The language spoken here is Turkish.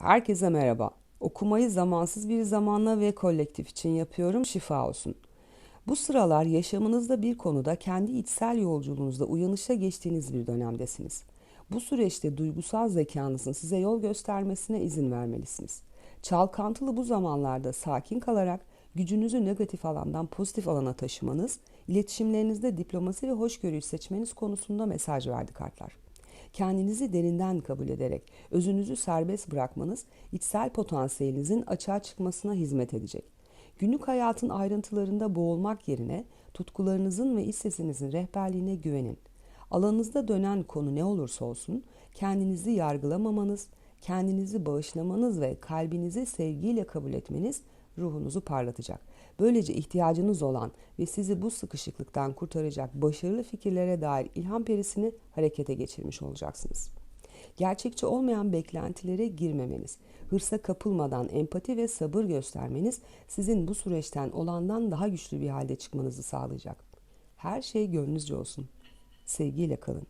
Herkese merhaba. Okumayı zamansız bir zamanla ve kolektif için yapıyorum. Şifa olsun. Bu sıralar yaşamınızda bir konuda kendi içsel yolculuğunuzda uyanışa geçtiğiniz bir dönemdesiniz. Bu süreçte duygusal zekanızın size yol göstermesine izin vermelisiniz. Çalkantılı bu zamanlarda sakin kalarak gücünüzü negatif alandan pozitif alana taşımanız, iletişimlerinizde diplomasi ve hoşgörüyü seçmeniz konusunda mesaj verdi kartlar. Kendinizi derinden kabul ederek özünüzü serbest bırakmanız içsel potansiyelinizin açığa çıkmasına hizmet edecek. Günlük hayatın ayrıntılarında boğulmak yerine tutkularınızın ve iç sesinizin rehberliğine güvenin. Alanınızda dönen konu ne olursa olsun kendinizi yargılamamanız, kendinizi bağışlamanız ve kalbinizi sevgiyle kabul etmeniz ruhunuzu parlatacak. Böylece ihtiyacınız olan ve sizi bu sıkışıklıktan kurtaracak başarılı fikirlere dair ilham perisini harekete geçirmiş olacaksınız. Gerçekçi olmayan beklentilere girmemeniz, hırsa kapılmadan empati ve sabır göstermeniz sizin bu süreçten olandan daha güçlü bir halde çıkmanızı sağlayacak. Her şey gönlünüzce olsun. Sevgiyle kalın.